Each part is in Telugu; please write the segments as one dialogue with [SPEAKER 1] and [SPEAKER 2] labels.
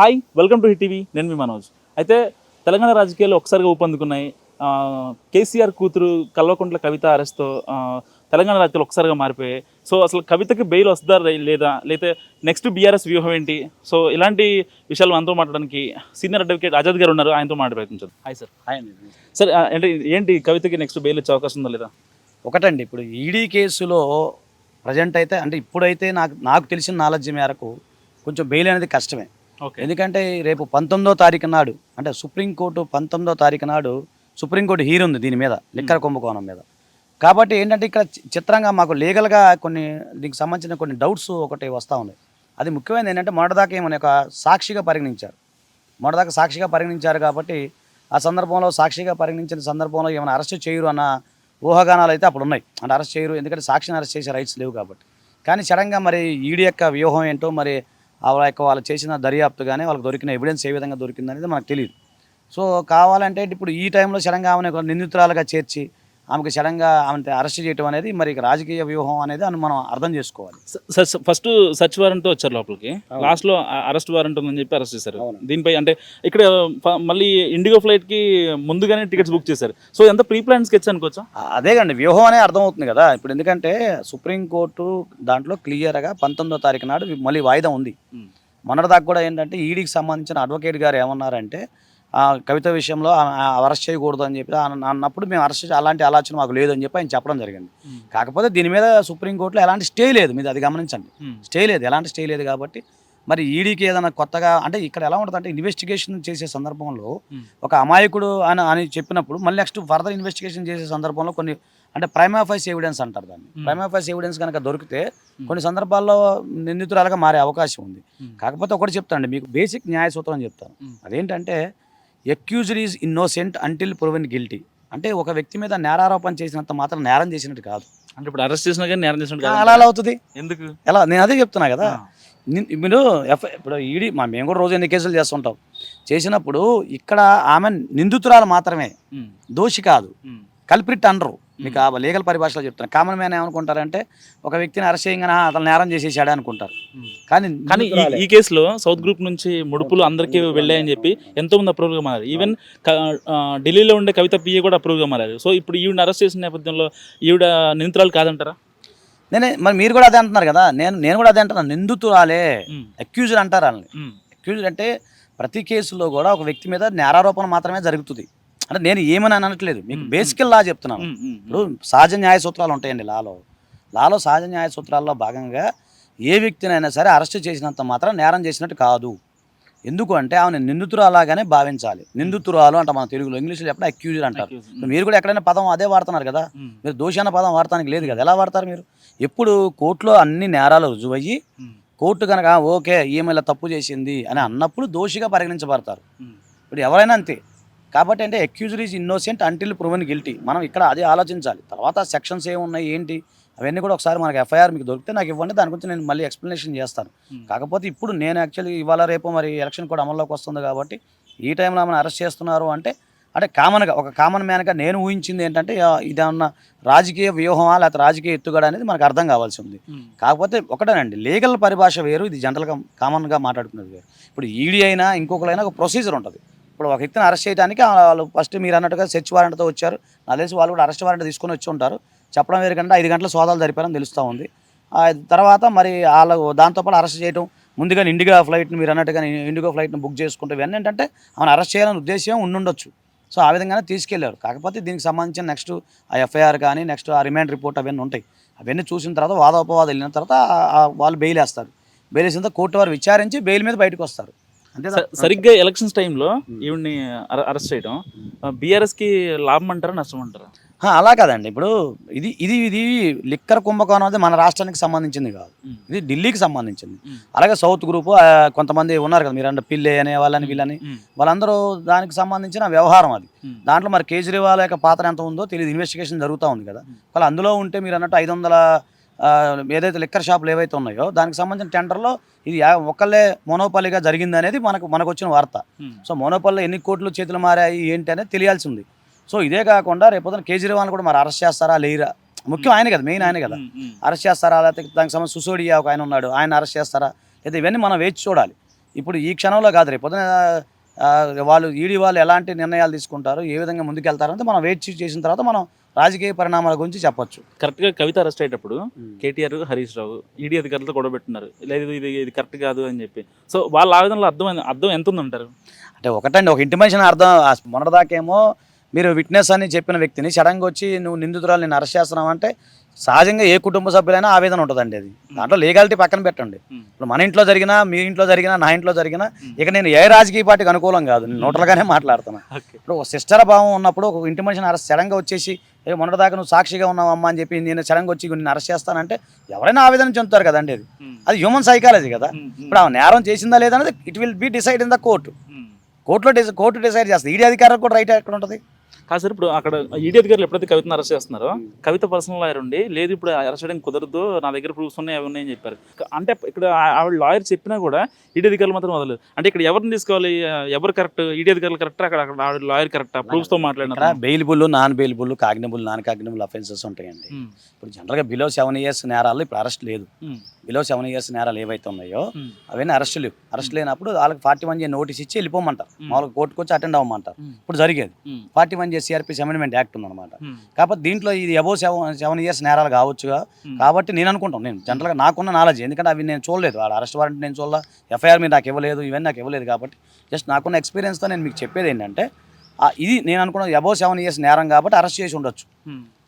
[SPEAKER 1] Hi welcome to hit TV. నేను మీ మనోజ్. అయితే తెలంగాణ రాజకీయాలు ఒకసారిగా ఊపందుకున్నాయి. కేసీఆర్ కూతురు కల్వకుంట్ల కవిత అరెస్ట్తో తెలంగాణ రాజకీయాలు ఒకసారిగా మారిపోయాయి. సో అసలు కవితకి బెయిల్ వస్తుందా లేదా? లేతే నెక్స్ట్ బీఆర్ఎస్ వ్యూహం ఏంటి? సో ఇలాంటి విషయాలు మనతో మాట్లాడడానికి సీనియర్ అడ్వకేట్ ఆజాద్ గారు ఉన్నారు. ఆయనతో మాట్లాడే ప్రయత్నించారు హాయ్ సార్. సార్ ఆ, అంటే ఏంటి కవితకి నెక్స్ట్ బెయిల్ వచ్చే అవకాశం ఉందా లేదా?
[SPEAKER 2] ఒకటండి ఇప్పుడు ఈడీ కేసులో ప్రజెంట్ అయితే అంటే ఇప్పుడైతే నాకు నాకు తెలిసిన నాలెడ్జ్ మేరకు కొంచెం బెయిల్ అనేది కష్టమే. ఎందుకంటే రేపు పంతొమ్మిదో తారీఖు నాడు అంటే సుప్రీంకోర్టు పంతొమ్మిదో తారీఖు నాడు సుప్రీంకోర్టు హీర్ ఉంది దీని మీద లిక్కర కుంభకోణం మీద. కాబట్టి ఏంటంటే ఇక్కడ చిత్రంగా మాకు లీగల్గా కొన్ని దీనికి సంబంధించిన కొన్ని డౌట్స్ ఒకటి వస్తూ ఉన్నాయి. అది ముఖ్యమైనది ఏంటంటే మొదటిదాకా ఏమని ఒక సాక్షిగా పరిగణించారు. మొదటిదాకా సాక్షిగా పరిగణించారు కాబట్టి ఆ సందర్భంలో సాక్షిగా పరిగణించిన సందర్భంలో ఏమైనా అరెస్ట్ చేయరు అన్న ఊహాగానాలు అయితే అప్పుడు ఉన్నాయి. అంటే అరెస్ట్ చేయరు ఎందుకంటే సాక్షిని అరెస్ట్ చేసే రైట్స్ లేవు కాబట్టి. కానీ సడన్గా మరి ఈడీ యొక్క వ్యూహం ఏంటో మరి వాళ్ళ యొక్క వాళ్ళు చేసిన దర్యాప్తు కానీ వాళ్ళకి దొరికిన ఎవిడెన్స్ ఏ విధంగా దొరికిందనేది మనకు తెలియదు సో కావాలంటే ఇప్పుడు ఈ టైంలో సడన్గా ఆమెను నిందితురాలుగా చేర్చి ఆమెకు సడన్గా ఆమెను అరెస్ట్ చేయడం అనేది మరి రాజకీయ వ్యూహం అనేది అని మనం అర్థం చేసుకోవాలి.
[SPEAKER 1] ఫస్ట్ సర్చ్ వారెంట్ వచ్చారు లోపలికి. లాస్ట్లో అరెస్ట్ వారెంట్ ఉందని చెప్పి అరెస్ట్ చేశారు. దీనిపై అంటే ఇక్కడ మళ్ళీ ఇండిగో ఫ్లైట్కి ముందుగానే టికెట్స్ బుక్ చేశారు. సో ఎంత ప్రీ ప్లాన్ స్కెచ్ అనుకోవచ్చా?
[SPEAKER 2] అదే కండి వ్యూహం అనే అర్థమవుతుంది కదా. ఇప్పుడు ఎందుకంటే సుప్రీంకోర్టు దాంట్లో క్లియర్గా పంతొమ్మిదో తారీఖు నాడు మళ్ళీ వాయిదా ఉంది. మొన్నటిదాకా కూడా ఏంటంటే ఈడీకి సంబంధించిన అడ్వకేట్ గారు ఏమన్నారంటే కవిత విషయంలో అరెస్ట్ చేయకూడదు అని చెప్పి అన్న- అన్నప్పుడు మేము అరెస్ట్ అలాంటి ఆలోచన మాకు లేదు అని చెప్పి ఆయన చెప్పడం జరిగింది. కాకపోతే దీని మీద సుప్రీంకోర్టులో ఎలాంటి స్టే లేదు మీరు అది గమనించండి. స్టే లేదు ఎలాంటి స్టే లేదు కాబట్టి మరి ఈడీకి ఏదైనా కొత్తగా అంటే ఇక్కడ ఎలా ఉంటుంది అంటే ఇన్వెస్టిగేషన్ చేసే సందర్భంలో ఒక అమాయకుడు అని అని చెప్పినప్పుడు మళ్ళీ నెక్స్ట్ ఫర్దర్ ఇన్వెస్టిగేషన్ చేసే సందర్భంలో కొన్ని అంటే ప్రైమాఫైస్ ఎవిడెన్స్ అంటారు దాన్ని. ప్రైమాఫైస్ ఎవిడెన్స్ కనుక దొరికితే కొన్ని సందర్భాల్లో నిందితురాలుగా మారే అవకాశం ఉంది. కాకపోతే ఒకటి చెప్తానండి మీకు బేసిక్ న్యాయ సూత్రం చెప్తాను. అదేంటంటే accused is innocent until proven guilty అంటే ఒక వ్యక్తి మీద నేరారోపణ చేసినంత మాత్రం నేరం చేసినట్టు కాదు.
[SPEAKER 1] అంటే ఇప్పుడు అరెస్ట్ చేసినా కానీ నేరం చేసినట్టు
[SPEAKER 2] అలా
[SPEAKER 1] కాదు
[SPEAKER 2] ఎలా అవుతుంది.
[SPEAKER 1] ఎందుకు?
[SPEAKER 2] ఎలా? నేను అదే చెప్తున్నా కదా. మీరు ఎఫ్ ఇప్పుడు ఈడీ మా మేము కూడా రోజు ఎన్ని కేసులు చేస్తుంటాం. చేసినప్పుడు ఇక్కడ ఆమె నిందితురాలు మాత్రమే. దోషి కాదు. కల్ప్రిట్ అనరు. మీకు ఆ లీగల్ పరిభాషలో చెప్తాను కామన్ మ్యాన్ ఏమనుకుంటారంటే ఒక వ్యక్తిని అరెస్ట్ చేయగానే "ఆ, అతను నేరం చేసేసాడు అనుకుంటారు. కానీ
[SPEAKER 1] కానీ ఈ- కేసులో సౌత్ గ్రూప్ నుంచి ముడుపులు అందరికీ వెళ్ళాయని చెప్పి ఎంతో మంది అప్రూవ్గా మారారు. ఈవెన్ ఢిల్లీలో ఉండే కవిత పిఏ కూడా అప్రూవ్గా మారారు. సో ఇప్పుడు ఈవిడ అరెస్ట్ చేసిన నేపథ్యంలో ఈవిడ నిందితురాలు కాదంటారా?
[SPEAKER 2] నేనే మరి మీరు కూడా అదే అంటున్నారు కదా. నేను నేను కూడా అదే అంటున్నాను నిందితురాలే. అక్యూజ్డ్ అంటారు వాళ్ళని. అక్యూజ్డ్ అంటే ప్రతి కేసులో కూడా ఒక వ్యక్తి మీద నేరారోపణ మాత్రమే జరుగుతుంది. అంటే నేను ఏమని అనట్లేదు. మీకు. బేసికల్ లా చెప్తున్నాను. ఇప్పుడు సహజ న్యాయ సూత్రాలు ఉంటాయండి లాలో లాలో సహజ న్యాయ సూత్రాల్లో భాగంగా ఏ వ్యక్తినైనా సరే అరెస్ట్ చేసినంత మాత్రం నేరం చేసినట్టు కాదు. ఎందుకు అంటే ఆమె నిందితురాలాగానే భావించాలి. నిందితురాలు అంట మన తెలుగులో ఇంగ్లీష్లో ఎప్పుడు అక్యూజ్డ్ అంటారు. మీరు కూడా ఎక్కడైనా పదం అదే వాడుతున్నారు కదా. మీరు దోషి అన్న పదం వాడటానికి లేదు కదా. ఎలా వాడతారు మీరు? ఎప్పుడు కోర్టులో అన్ని నేరాలు రుజువయ్యి కోర్టు కనుక ఓకే ఈమె ఇలా తప్పు చేసింది అని అన్నప్పుడు దోషిగా పరిగణించబడతారు. ఇప్పుడు ఎవరైనా అంతే. కాబట్టి అంటే accused is innocent until proven guilty మనం ఇక్కడ అదే ఆలోచించాలి. తర్వాత సెక్షన్స్ ఏమున్నాయి ఏంటి? అవన్నీ కూడా ఒకసారి మనకి ఎఫ్ఐఆర్ మీకు దొరికితే నాకు ఇవ్వండి దాని గురించి నేను మళ్ళీ ఎక్స్ప్లెనేషన్ చేస్తాను.
[SPEAKER 1] ఉమ్.
[SPEAKER 2] కాకపోతే ఇప్పుడు నేను యాక్చువల్లీ ఇవాళ రేపు మరి ఎలక్షన్ కూడా అమల్లోకి వస్తుంది కాబట్టి ఈ టైంలో మనం అరెస్ట్ చేస్తున్నారు అంటే అంటే కామన్గా ఒక కామన్ మ్యాన్గా నేను ఊహించింది ఏంటంటే ఇదేమన్నా రాజకీయ వ్యూహమా లేకపోతే రాజకీయ ఎత్తుగడ అనేది మనకు అర్థం కావాల్సి ఉంది.
[SPEAKER 1] ఉమ్,
[SPEAKER 2] కాకపోతే ఒకటేనండి లీగల్ పరిభాష వేరు ఇది జనరల్గా కామన్గా మాట్లాడుకునేది వేరు. ఇప్పుడు ఈడీ అయినా ఇంకొకరైనా ఒక ప్రొసీజర్ ఉంటుంది. ఇప్పుడు ఒక వ్యక్తిని అరెస్ట్ చేయడానికి వాళ్ళు ఫస్ట్ మీరు అన్నట్టుగా సెర్చ్ వారెంట్తో వచ్చారు. నాకు తెలిసి వాళ్ళు కూడా అరెస్ట్ వారెంట్ తీసుకొని వచ్చి ఉంటారు. చెప్పడం వేరు కంటే ఐదు గంటల సోదాలు జరిపారని తెలుస్తూ ఉంది. తర్వాత మరి వాళ్ళు దాంతోపాటు అరెస్ట్ చేయడం ముందుగా ఇండిగో ఫ్లైట్ని మీరు అన్నట్టుగా ఇండిగో ఫ్లైట్ని బుక్ చేసుకుంటే ఇవన్నీ ఏంటంటే ఆమెను అరెస్ట్ చేయాలని ఉద్దేశం ఉండుండొచ్చు. సో ఆ విధంగానే తీసుకెళ్ళారు. కాకపోతే దీనికి సంబంధించిన నెక్స్ట్ ఆ ఎఫ్ఐఆర్ కానీ నెక్స్ట్ ఆ రిమాండ్ రిపోర్ట్ అవన్నీ ఉంటాయి. అవన్నీ చూసిన తర్వాత వాదోపవాదాలు వెళ్ళిన తర్వాత వాళ్ళు బెయిల్ వేస్తారు బెయిల్ వేసిన తర్వాత కోర్టు వారు విచారించి బెయిల్ మీద బయటకు వస్తారు.
[SPEAKER 1] సరిగ్గా ఎలక్షన్స్ టైంలో ఈవిడ్ని అర- అరెస్ట్ చేయడం బీఆర్ఎస్కి లాభం అంటారా నష్టం అంటారా?
[SPEAKER 2] అలా కాదండి. ఇప్పుడు ఇది ఇది ఇది లిక్కర్ కుంభకోణం అనేది మన రాష్ట్రానికి సంబంధించింది కాదు. ఇది ఢిల్లీకి సంబంధించింది. అలాగే సౌత్ గ్రూపు కొంతమంది ఉన్నారు కదా మీరు అంటే పిల్లే అనే వాళ్ళని వీళ్ళని. వాళ్ళందరూ దానికి సంబంధించిన వ్యవహారం అది. దాంట్లో మరి కేజ్రీవాల్ యొక్క పాత్ర ఎంత ఉందో తెలియదు. ఇన్వెస్టిగేషన్ జరుగుతూ ఉంది కదా. వాళ్ళు అందులో ఉంటే మీరు అన్నట్టు ఐదు వందల ఏదైతే లిక్కర్ షాపులు ఏవైతే ఉన్నాయో దానికి సంబంధించిన టెండర్లో ఇది ఒక్కళ్ళే మోనోపాలిగా జరిగింది అనేది మనకు మనకు వచ్చిన వార్త సో మోనోపాల్లో ఎన్ని కోట్లు చేతులు మారాయి ఏంటి అనేది తెలియాల్సి ఉంది సో ఇదే కాకుండా రేపొద్దున కేజ్రీవాల్ కూడా మరి అరెస్ట్ చేస్తారా లేరా? ముఖ్యం ఆయన కదా మెయిన్ ఆయన కదా. అరెస్ట్ చేస్తారా లేకపోతే దానికి సంబంధించి సుసోడియా ఒక ఆయన ఉన్నాడు ఆయన అరెస్ట్ చేస్తారా? లేదా ఇవన్నీ మనం వేచి చూడాలి. ఇప్పుడు ఈ క్షణంలో కాదు రేపు పొద్దున వాళ్ళు ఈడీ వాళ్ళు ఎలాంటి నిర్ణయాలు తీసుకుంటారు ఏ విధంగా ముందుకెళ్తారు అంటే మనం వెయిట్ చేసిన తర్వాత మనం రాజకీయ పరిణామాల గురించి చెప్పొచ్చు.
[SPEAKER 1] కరెక్ట్గా కవిత అరెస్ట్ అయ్యేటప్పుడు కేటీఆర్ హరీష్ రావు ఈడీ అధికారులతో గొడవ పెట్టున్నారు లేదు ఇది ఇది కరెక్ట్ కాదు అని చెప్పి. సో వాళ్ళ ఆవేదనలో అర్థం అర్థం ఎంత ఉందంటారు?
[SPEAKER 2] అంటే ఒకటండి ఒక ఇంటిమేషన్ అర్థం మొన్నటిదాకేమో మీరు విట్నెస్ అని చెప్పిన వ్యక్తిని సడన్గా వచ్చి నువ్వు నిందితురాలు నేను అరెస్ట్ చేస్తున్నావు అంటే సహజంగా ఏ కుటుంబ సభ్యులైనా ఆవేదన ఉంటుందండి అది. దాంట్లో లీగాలిటీ పక్కన పెట్టండి. ఇప్పుడు మన ఇంట్లో జరిగినా మీ ఇంట్లో జరిగినా నా ఇంట్లో జరిగినా ఇక నేను ఏ రాజకీయ పార్టీకి అనుకూలం కాదు. నేను న్యూట్రల్గానే మాట్లాడుతున్నా. ఇప్పుడు ఒక సిస్టర్ భావం ఉన్నప్పుడు ఒక ఇంటి మనిషిని అరెస్ట్ సడన్గా వచ్చేసి మొన్నటిదాకా నువ్వు సాక్షిగా ఉన్నావు అమ్మా? అని చెప్పి నేను సడన్గా వచ్చి నేను అరెస్ట్ చేస్తానంటే ఎవరైనా ఆవేదన చెందుతారు కదండి అది. అది హ్యూమన్ సైకాలజీ కదా. ఇప్పుడు ఆమె నేరం చేసిందా లేదా అనేది it will be decide in the court court court decide చేస్తుంది. ఈడీ అధికారులకు కూడా రైట్ ఎక్కడ ఉంటుంది?
[SPEAKER 1] కాదు సార్ ఇప్పుడు అక్కడ ఈడీ అధికారులు ఎప్పుడైతే కవితను అరెస్ట్ చేస్తున్నారో కవిత పర్సనల్ లాయర్ ఉండి లేదు ఇప్పుడు అరెస్ట్ చేయడం కుదరదు నా దగ్గర ప్రూఫ్స్ ఉన్నాయి అవి ఉన్నాయని చెప్పారు. అంటే ఇక్కడ ఆవిడ లాయర్ చెప్పినా కూడా ఈడీ అధికారులు మాత్రం వదలలేదు అంటే ఇక్కడ ఎవరిని తీసుకోవాలి? ఎవరు కరెక్ట్? ఈడీ అధికారులు కరెక్ట్? అక్కడ అక్కడ ఆవిడ లాయర్ కరెక్టా? ప్రూఫ్స్తో
[SPEAKER 2] ఇక్కడ
[SPEAKER 1] మాట్లాడినారు
[SPEAKER 2] bailable non bailable cognizable non cognizable offences ఉంటాయండి. ఇప్పుడు జనరల్గా బిలో సెవెన్ ఇయర్స్ నేరాలు ఇప్పుడు అరెస్ట్ లేదు. బిలో సెవెన్ ఇయర్స్ నేరాలు ఏవైతే ఉన్నాయో
[SPEAKER 1] ఉమ్,
[SPEAKER 2] అవన్నీ అరెస్ట్ లేవు అరెస్ట్ లేనప్పుడు వాళ్ళకి ఫార్టీ వన్ జే నోటీస్ ఇచ్చి వెళ్ళిపోమంటారు.
[SPEAKER 1] Hmm.
[SPEAKER 2] మామూలుగా కోర్టుకు వచ్చి అటెండ్ అవ్వమంటారు.
[SPEAKER 1] ఉమ్,
[SPEAKER 2] ఇప్పుడు జరిగేది. Forty one J CrPC amendment act ఉందన్నమాట. కాకపోతే దీంట్లో ఇది అబౌవ్ సెవెన్ సెవెన్ ఇయర్స్ నేరాలు కావచ్చుగా. కాబట్టి నేను అనుకుంటాను. నేను జనరల్గా నాకున్న నాలెడ్జ్ ఎందుకంటే అవి నేను చూడలేదు. వాళ్ళ అరెస్ట్ వారెంట్ నేను చూడలే. ఎఫ్ఐఆర్ మీద నాకు ఇవ్వలేదు. ఇవన్నీ నాకు ఇవ్వలేదు కాబట్టి జస్ట్ నాకున్న ఎక్స్పీరియన్స్తో నేను మీకు చెప్పేది ఏంటంటే ఇది నేను అనుకున్న అబౌవ్ సెవెన్ ఇయర్స్ నేరం కాబట్టి అరెస్ట్ చేసి ఉండొచ్చు.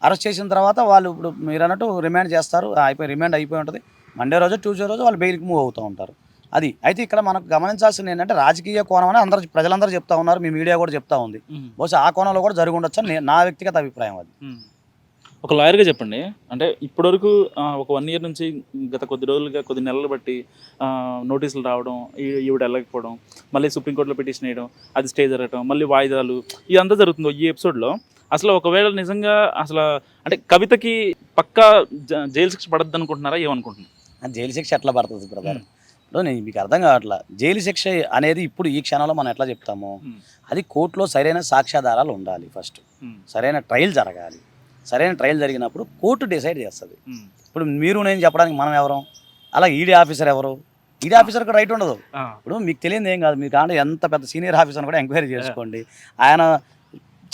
[SPEAKER 2] అరెస్ట్ చేసిన తర్వాత వాళ్ళు ఇప్పుడు మీరు అన్నట్టు రిమాండ్ చేస్తారు. అయిపోయి రిమాండ్ అయిపోయి ఉంటుంది. మండే రోజు ట్యూస్డే రోజు వాళ్ళు బెయిల్కి మూవ్ అవుతూ ఉంటారు. అది అయితే ఇక్కడ మనకు గమనించాల్సింది ఏంటంటే రాజకీయ కోణం అని అందరూ ప్రజలందరూ చెప్తా ఉన్నారు మీ మీడియా కూడా చెప్తా ఉంది. బహుశా ఆ కోణంలో కూడా జరిగి ఉండొచ్చు నే- వ్యక్తిగత అభిప్రాయం అది.
[SPEAKER 1] ఒక లాయర్గా చెప్పండి. అంటే ఇప్పటివరకు ఒక వన్ ఇయర్ నుంచి గత కొద్ది రోజులుగా కొద్ది నెలలు బట్టి నోటీసులు రావడం ఈవిడ వెళ్ళకపోవడం మళ్ళీ సుప్రీంకోర్టులో పిటిషన్ వేయడం అది స్టే జరగడం మళ్ళీ వాయిదాలు ఇదంతా జరుగుతుంది ఈ ఎపిసోడ్లో అసలు ఒకవేళ నిజంగా అసలు అంటే కవితకి పక్కా జైలు శిక్ష పడద్దు అనుకుంటున్నారా ఏమనుకుంటున్నారు?
[SPEAKER 2] జైలు శిక్ష ఎట్లా పడుతుంది బ్రదర్? ఇప్పుడు నేను మీకు అర్థం కావట్లా. జైలు శిక్ష అనేది ఇప్పుడు ఈ క్షణంలో మనం ఎట్లా చెప్తాము? అది కోర్టులో సరైన సాక్ష్యాధారాలు ఉండాలి ఫస్ట్. సరైన ట్రయల్ జరగాలి. సరైన ట్రయల్ జరిగినప్పుడు కోర్టు డిసైడ్ చేస్తుంది. ఇప్పుడు మీరు నేను చెప్పడానికి మనం ఎవరు? అలా ఈడీ ఆఫీసర్ ఎవరు? ఈడీ ఆఫీసర్కి రైట్ ఉండదు. ఇప్పుడు మీకు తెలియదు ఏం కాదు. మీరు కానీ ఎంత పెద్ద సీనియర్ ఆఫీసర్ కూడా ఎంక్వైరీ చేసుకోండి. ఆయన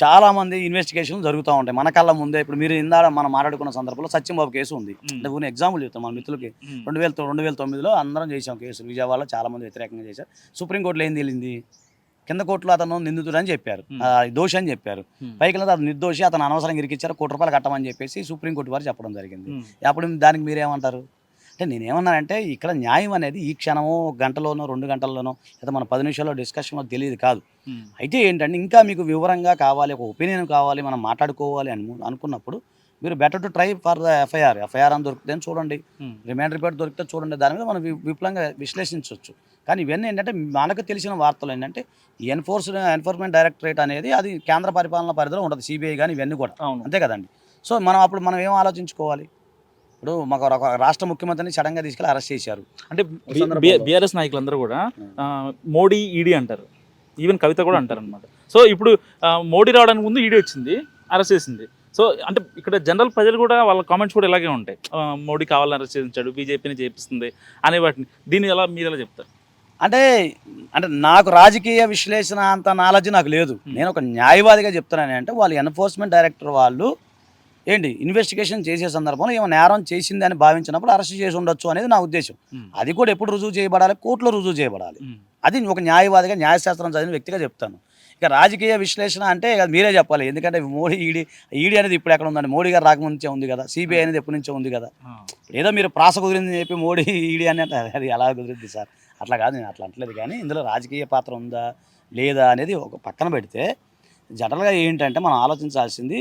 [SPEAKER 2] చాలా మంది ఇన్వెస్టిగేషన్లు జరుగుతూ ఉంటాయి. మన కళ్ళ ముందే ఇప్పుడు మీరు ఇందాక మనం మాట్లాడుకున్న సందర్భంలో సత్యంబాబు కేసు ఉంది. అంటే కొన్ని ఎగ్జాంపుల్ చెప్తాం మన మిత్రులకి. రెండు వేల రెండు వేల తొమ్మిదిలో అందరం చేసాం కేసు. విజయవాడలో చాలా మంది వ్యతిరేకంగా చేశారు. సుప్రీంకోర్టులో ఏం తేలింది? కింద కోర్టులో అతను నిందితుడు అని చెప్పారు. దోషి అని చెప్పారు. పైకి వెళ్ళి అతను నిర్దోషి అతను అనవసరంగా ఇరికిచ్చారు కోటి రూపాయలు కట్టమని చెప్పేసి సుప్రీంకోర్టు వారు చెప్పడం జరిగింది. అప్పుడు దానికి మీరేమంటారు? అంటే నేనేమన్నానంటే ఇక్కడ న్యాయం అనేది ఈ క్షణమో గంటలోనో రెండు గంటల్లోనో లేదా మన పది నిమిషాల్లో డిస్కషన్లో తెలియదు కాదు. అయితే ఏంటంటే ఇంకా మీకు వివరంగా కావాలి ఒక ఒపీనియన్ కావాలి మనం మాట్లాడుకోవాలి అని అనుకున్నప్పుడు మీరు better to try for the FIR. FIR అని దొరికితే చూడండి. రిమాండ్ రిపోర్ట్ దొరికితే చూడండి. దాని మీద మనం విపులంగా విశ్లేషించవచ్చు కానీ ఇవన్నీ ఏంటంటే మనకు తెలిసిన వార్తలు ఏంటంటే ఎన్ఫోర్స్ ఎన్ఫోర్స్మెంట్ డైరెక్టరేట్ అనేది అది కేంద్ర పరిపాలన పరిధిలో ఉండదు సిబిఐ కానీ ఇవన్నీ కూడా. అంతే కదండి. సో మనం అప్పుడు మనం ఏం ఆలోచించుకోవాలి? ఇప్పుడు మాకు ఒక రాష్ట్ర ముఖ్యమంత్రిని సడన్గా తీసుకెళ్ళి అరెస్ట్ చేశారు.
[SPEAKER 1] అంటే. బీఆర్ఎస్ నాయకులందరూ కూడా మోడీ ఈడీ అంటారు. ఈవెన్ కవిత కూడా అంటారు అనమాట సో ఇప్పుడు మోడీ రావడానికి ముందు ఈడీ వచ్చింది అరెస్ట్ చేసింది. సో అంటే ఇక్కడ జనరల్ ప్రజలు కూడా వాళ్ళ కామెంట్స్ కూడా ఇలాగే ఉంటాయి. మోడీ కావాలని అరెస్ట్ చేయించాడు బీజేపీని చేపిస్తుంది అనే వాటిని. దీన్ని ఎలా మీరు ఎలా చెప్తారు?
[SPEAKER 2] అంటే అంటే నాకు రాజకీయ విశ్లేషణ అంత నాలెడ్జ్ నాకు లేదు. నేను ఒక న్యాయవాదిగా చెప్తున్నాను అంటే వాళ్ళు ఎన్ఫోర్స్మెంట్ డైరెక్టర్ వాళ్ళు ఏంటి? ఇన్వెస్టిగేషన్ చేసే సందర్భంలో ఏమో నేరం చేసింది అని భావించినప్పుడు అరెస్ట్ చేసి ఉండొచ్చు అనేది నా ఉద్దేశం. అది కూడా ఎప్పుడు రుజువు చేయబడాలి? కోర్టులో రుజువు చేయబడాలి. అది ఒక న్యాయవాదిగా న్యాయశాస్త్రం చదివిన వ్యక్తిగా చెప్తాను. ఇక రాజకీయ విశ్లేషణ అంటే మీరే చెప్పాలి. ఎందుకంటే మోడీ ఈడీ ఈడీ అనేది ఇప్పుడు ఎక్కడ ఉందండి? మోడీ గారు రాకముందు నుంచే ఉంది కదా? సిబిఐ అనేది ఎప్పటి నుంచో ఉంది కదా? ఏదో మీరు ప్రాస కుదిరిందని చెప్పి మోడీ ఈడీ అని అంటే అది ఎలా కుదిరింది సార్? అట్లా కాదు నేను అట్లా అంటలేదు కానీ ఇందులో రాజకీయ పాత్ర ఉందా? లేదా అనేది ఒక పక్కన పెడితే జనరల్గా ఏంటంటే మనం ఆలోచించాల్సింది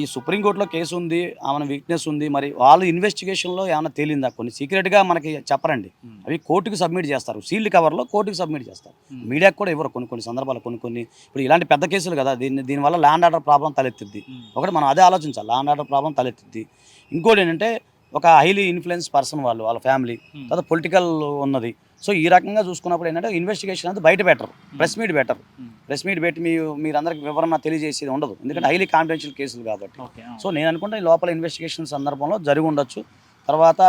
[SPEAKER 2] ఈ సుప్రీంకోర్టులో కేసు ఉంది ఆమె వీక్నెస్ ఉంది మరి వాళ్ళు ఇన్వెస్టిగేషన్లో ఏమైనా తేలిందా? కొన్ని సీక్రెట్గా మనకి చెప్పరండి. అవి కోర్టుకి సబ్మిట్ చేస్తారు. సీల్డ్ కవర్లో కోర్టుకి సబ్మిట్ చేస్తారు. మీడియాకి కూడా ఇవ్వరు కొన్ని కొన్ని సందర్భాలు కొన్ని కొన్ని ఇప్పుడు ఇలాంటి పెద్ద కేసులు కదా దీన్ని దీనివల్ల ల్యాండ్ ఆర్డర్ ప్రాబ్లం తలెత్తిద్ది.
[SPEAKER 1] ఉమ్,
[SPEAKER 2] ఒకటి మనం అదే ఆలోచించాలి. ల్యాండ్ ఆర్డర్ ప్రాబ్లం తలెత్తిద్ది. ఇంకోటి ఏంటంటే ఒక హైలీ ఇన్ఫ్లుయెన్స్ పర్సన్ వాళ్ళు వాళ్ళ ఫ్యామిలీ. తర్వాత పొలిటికల్ ఉన్నది. సో ఈ రకంగా చూసుకున్నప్పుడు ఏంటంటే ఇన్వెస్టిగేషన్ అనేది బయట better press meet better press meet పెట్టి మీ మీరందరికి వివరణ తెలియజేసేది ఉండదు. ఎందుకంటే హైలీ కాన్ఫిడెన్షియల్ కేసులు కాబట్టి. సో నేను అనుకుంటే ఈ లోపల ఇన్వెస్టిగేషన్ సందర్భంలో జరిగి ఉండొచ్చు. తర్వాత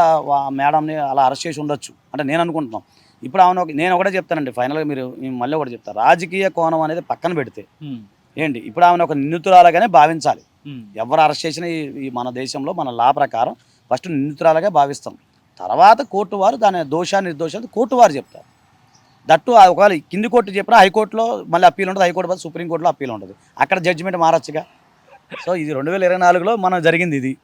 [SPEAKER 2] మేడంని అలా అరెస్ట్ చేసి ఉండొచ్చు. అంటే నేను అనుకుంటున్నాం. ఇప్పుడు ఆమె నేను ఒకటే చెప్తానండి. ఫైనల్గా మీరు మళ్ళీ ఒకటి చెప్తాను రాజకీయ కోణం అనేది పక్కన పెడితే ఏంటి? ఇప్పుడు ఆమెను ఒక నిందితురాలుగానే భావించాలి. ఎవరు అరెస్ట్ చేసిన ఈ ఈ మన దేశంలో మన లా ప్రకారం ఫస్ట్ నిందితురాలుగా భావిస్తాం. తర్వాత కోర్టు వారు దాని దోషా నిర్దోషాలు కోర్టు వారు చెప్తారు. దట్టు ఆ ఒకవేళ కింది కోర్టు చెప్పినా హైకోర్టులో మళ్ళీ అప్పీల్ ఉంటుంది హైకోర్టు బదులు సుప్రీంకోర్టులో అప్పీల్ ఉంటుంది అక్కడ జడ్జిమెంట్ మారచ్చుగా. సో ఇది రెండు వేల ఇరవై నాలుగులో మనం జరిగింది ఇది.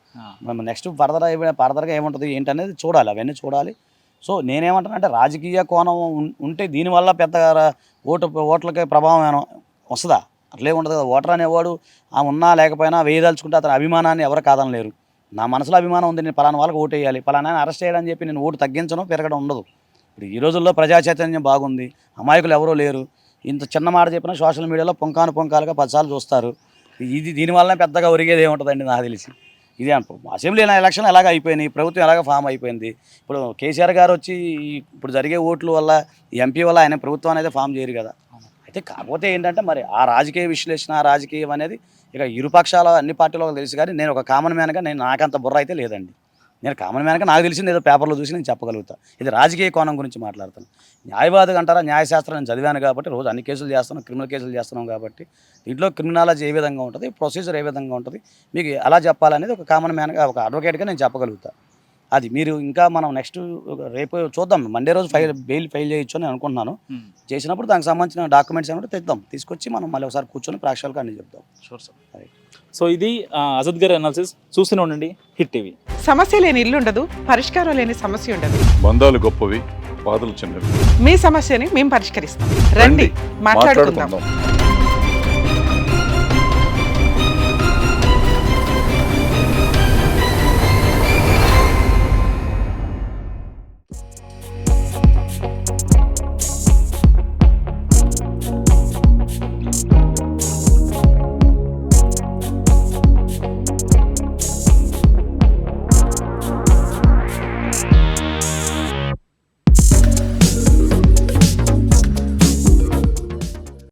[SPEAKER 2] మనం నెక్స్ట్ ఫర్దర్ ఫర్దర్గా ఏముంటుంది ఏంటనేది చూడాలి అవన్నీ చూడాలి. సో నేనేమంటానంటే రాజకీయ కోణం ఉంటే దీనివల్ల పెద్దగా రా- ఓటు ఓట్లకి ప్రభావం ఏమైనా వస్తుందా? అట్లే ఉండదు కదా. ఓటర్ అనేవాడు ఆ ఉన్నా లేకపోయినా వేయదలుచుకుంటే అతని అభిమానాన్ని ఎవరు కాదనలేరు. నా మనసులో అభిమానం ఉంది నేను పలానా వాళ్ళకి ఓటు వేయాలి పలానా అరెస్ట్ చేయడానికి చెప్పి నేను ఓటు తగ్గించడం పెరగడం ఉండదు. ఇప్పుడు ఈ రోజుల్లో ప్రజా చైతన్యం బాగుంది అమాయకులు ఎవరూ లేరు. ఇంత చిన్న మాట చెప్పినా సోషల్ మీడియాలో పొంకాను పొంకాలుగా పదిసార్లు చూస్తారు. ఇది దీనివల్ల పెద్దగా ఒరిగేది ఏముంటుందండి నాకు తెలిసి. ఇదే అనుకో అసెంబ్లీ ఎలక్షన్ ఎలాగ అయిపోయినాయి ప్రభుత్వం ఎలాగ ఫామ్ అయిపోయింది? ఇప్పుడు కేసీఆర్ గారు వచ్చి ఇప్పుడు జరిగే ఓట్ల వల్ల ఈ ఎంపీ వల్ల ఆయన ప్రభుత్వం అనేది ఫామ్ చేయరు కదా. అయితే కాకపోతే ఏంటంటే మరి ఆ రాజకీయ విశ్లేషణ ఆ రాజకీయం అనేది ఇక ఇరుపక్షాల అన్ని పార్టీలో తెలుసు కానీ నేను ఒక కామన్ మ్యాన్గా నేను నాకంత బుర్ర అయితే లేదండి. నేను కామన్ మ్యాన్గా నాకు తెలిసింది ఏదో పేపర్లో చూసి నేను చెప్పగలుగుతా. ఇది రాజకీయ కోణం గురించి మాట్లాడుతాను. న్యాయవాది అంటారా? న్యాయశాస్త్రం నేను చదివాను కాబట్టి రోజు అన్ని కేసులు చేస్తున్నాం క్రిమినల్ కేసులు చేస్తున్నాం కాబట్టి దీంట్లో క్రిమినాలజీ ఏ విధంగా ఉంటుంది? ప్రొసీజర్ ఏ విధంగా ఉంటుంది? మీకు అలా చెప్పాలనేది ఒక కామన్ మ్యాన్గా ఒక అడ్వకేట్గా నేను చెప్పగలుగుతా. అది మీరు ఇంకా మనం నెక్స్ట్ రేపు చూద్దాం. మండే రోజు ఫైల్ బెయిల్ ఫైల్ చేయొచ్చు అని అనుకుంటున్నాను.
[SPEAKER 1] ఉమ్,
[SPEAKER 2] చేసినప్పుడు దానికి సంబంధించిన డాక్యుమెంట్స్ ఏమంటే తెద్దాం. తీసుకొచ్చి మనం మళ్ళీ ఒకసారి కూర్చొని ప్రేక్షకులకు అన్ని చెప్తాం.
[SPEAKER 1] Sure sir. సో ఇది అజద్ గారి అనాలిసిస్ చూస్తూనే ఉండండి. హిట్ టీవీ
[SPEAKER 3] సమస్య లేని ఇల్లు ఉండదు పరిష్కారం లేని సమస్య ఉండదు.
[SPEAKER 4] బంధాలు గొప్పవి బాధలు చిన్నవి.
[SPEAKER 3] మీ సమస్యని మేము పరిష్కరిస్తాం. రండి
[SPEAKER 4] మాట్లాడుకుందాం.